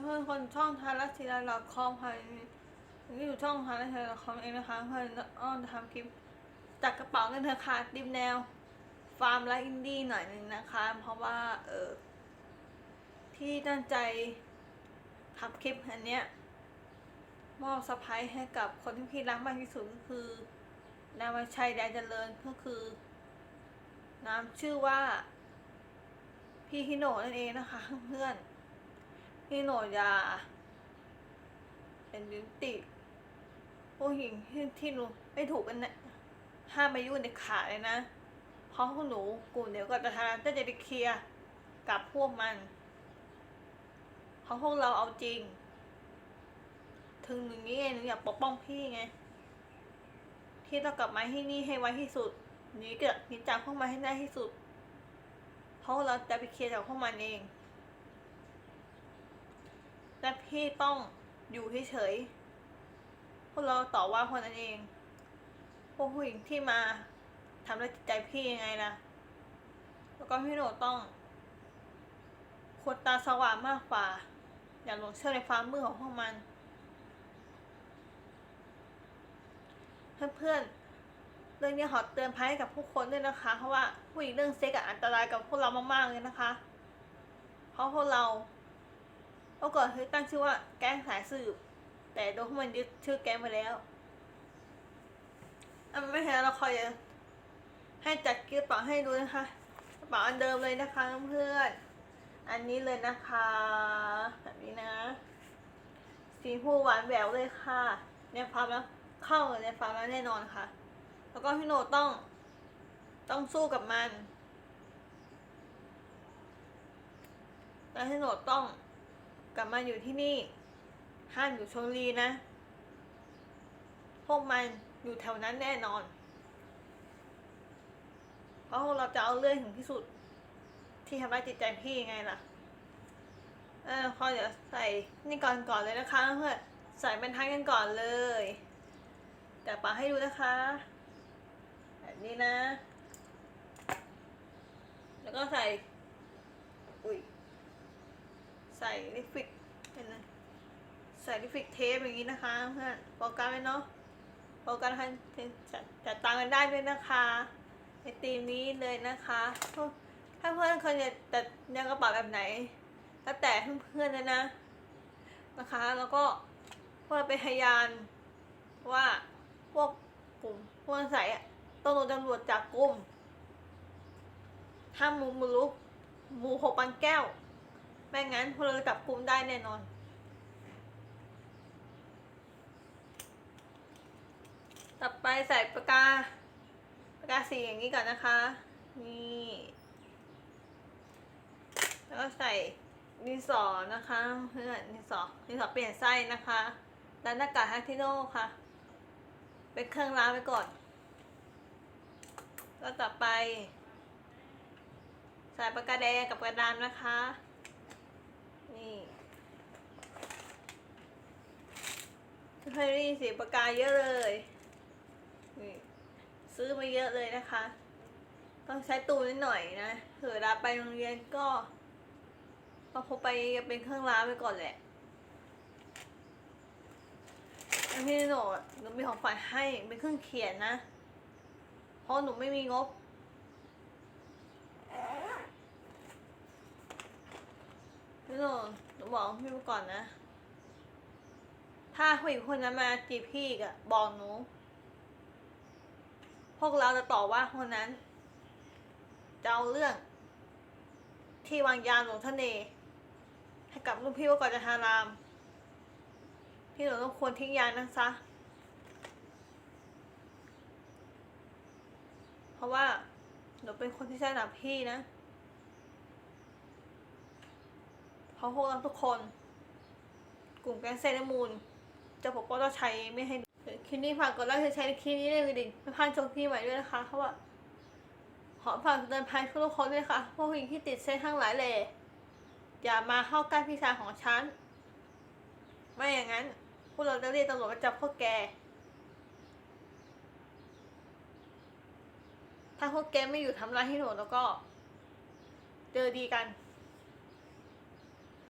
เพื่อนคนช่องทารัสศิลาลอคอมค่ะนี่อยู่ช่องทารัสศิลาลอคอมเองนะคะเพื่อนอ้อนทำคลิปจากกระเป๋าเงินเธอค่ะดิมแนว ฟาร์มและอินดี้หน่อยหนึ่งนะคะ เพราะว่าเออที่ตั้งใจทำคลิปอันเนี้ยมอบสไปให้กับคนที่พี่รักมากที่สุดก็คือนายวันชัยแดนเจริญก็คือน้ำชื่อว่า พี่ฮิโนะนั่นเองนะคะเพื่อน ฮิโนะยาเป็นบิวตี้ผู้หญิงที่ที่หนูไม่ถูกกันนี่ห้ามมายุ่งในขาดเลยนะ เพราะพวกหนูกลุ่มเดียวกับจะทาจะจะไปเคลียร์กับพวกมัน เพราะพวกเราเอาจริง ถึงหนึ่งนี้เองหนูอยากปกป้องพี่ไง ที่ต้องกลับมาที่นี่ให้ไวที่สุดหนีเกิดหนีจากพวกมันให้ได้ที่สุด เพราะเราจะไปเคลียร์จากพวกมันเอง และพี่ต้องอยู่เฉยๆพวกเราต่อว่าคนนั้นเอง พวกผู้หญิงที่มาทำร้ายจิตใจพี่ยังไงล่ะ แล้วก็พี่โหนต้องควรตาสว่างมากกว่า อย่าหลงเชื่อในความมืดของพวกมัน เพื่อนๆ เรื่องนี้ขอเตือนภัยให้กับผู้คนด้วยนะคะ เพราะว่าผู้หญิงเรื่องเซ็กอะอันตรายกับพวกเรามากๆเลยนะคะ เพราะพวกเรา มื่อก่อนคือตั้งชื่อว่าแก๊งสายสืบ แต่โดนพวกมันยึดชื่อแก๊งไปแล้วอันไม่ใช่เราคอยให้จัดกระเป๋าให้ดูนะคะกระเป๋าอันเดิมเลยนะคะเพื่อนอันนี้เลยนะคะ แบบนี้นะสีหูหวานแหววเลยค่ะเนี่ยฟาร์มแล้วเข้าในฟาร์มแล้วแน่นอนค่ะ แล้วก็พี่โนต้อง ต้องสู้กับมัน แล้วพี่โนต้อง กลับมาอยู่ที่นี่ ห้ามอยู่ชลรีนะ พวกมันอยู่แถวนั้นแน่นอน เพราะเราจะเอาเรื่องถึงที่สุด ที่ทำร้ายจิตใจพี่ยังไงล่ะ เออพอเดี๋ยวใส่นี่ก่อนก่อนเลยนะคะเพื่อนใส่เป็นทั้งกันก่อนเลย แต่ปาให้ดูนะคะ แบบนี้นะ แล้วก็ใส่ อุ้ย ส่ลิฟิกเห็นไหมใส่ลิฟิกเทปอย่างนี้นะคะเพื่อนโปรแกรมไว้เนาะโปรแกรมให้จัดจัดตามกันได้ด้วยนะคะในตีมนี้เลยนะคะถ้าเพื่อนคนจะจัดยังกระเป๋าแบบไหนแล้วแต่เพื่อนๆนะนะนะคะ แล้วก็เพื่อไปนพยานว่าพวกกลุ่มพวกใส่ต้องโดนตำรวจจับกลุ่มห้ามหมูมุลุกมูหกปันแก้ว ไม่งั้นพวกเราจะจับกลุ่มได้แน่นอน ต่อไปใส่ปากกา ปากกาสีอย่างนี้ก่อนนะคะ นี่ แล้วก็ใส่ดินสอนะคะเพื่อนดินสอดินสอเปลี่ยนไส้นะคะแล้วหน้ากากฮักทิโน่ค่ะ เป็นเครื่องล้างไว้ก่อน ก็ต่อไป ใส่ปากกาแดงกับกระดานนะคะ นี่เฮ้ยเสียงปากกาเยอะเลยนี่ซื้อมาเยอะเลยนะคะ ต้องใช้ตูนิดหน่อยนะเผื่อเวลาไปโรงเรียนก็ก็พกไปเป็นเครื่องล้างไปก่อนแหละอันที่หนูหนูมีของฝันให้เป็นเครื่องเขียนนะ เพราะหนูไม่มีงบ พี่หนูหนูบอกพี่ไปก่อนนะ ถ้าผู้หญิงคนนั้นมาจีบพี่อีกะบอกหนู พวกเราจะต่อว่าคนนั้นจะเอาเรื่อง ที่วางยาหลวงทะเนให้กับลูกพี่ว่าก่อนจะทาราม พี่หนูต้องควรทิ้งยานั้นซะ เพราะว่าหนูเป็นคนที่ใช่หนับพี่นะ เพราะพวกเราทุกคน กลุ่มแก๊งเซเลมูนจะปกป้องเจ้าชัยไม่ให้คลิปนี้ฝากกดไลค์ใช้คลิปนี้เลยดิไม่พลาดชมคลิปใหม่ด้วยนะคะเพราะว่าขอฝากเตือนภัยทุกคนด้วยค่ะพวกหญิงที่ติดเส้นทั้งหลายเลยอย่ามาเข้าใกล้พี่ชายของฉัน ไม่อย่างนั้น พวกเราจะเรียกตำรวจมาจับพวกแก ถ้าพวกแกไม่อยู่ทำร้ายให้หนูแล้วก็ เจอดีกัน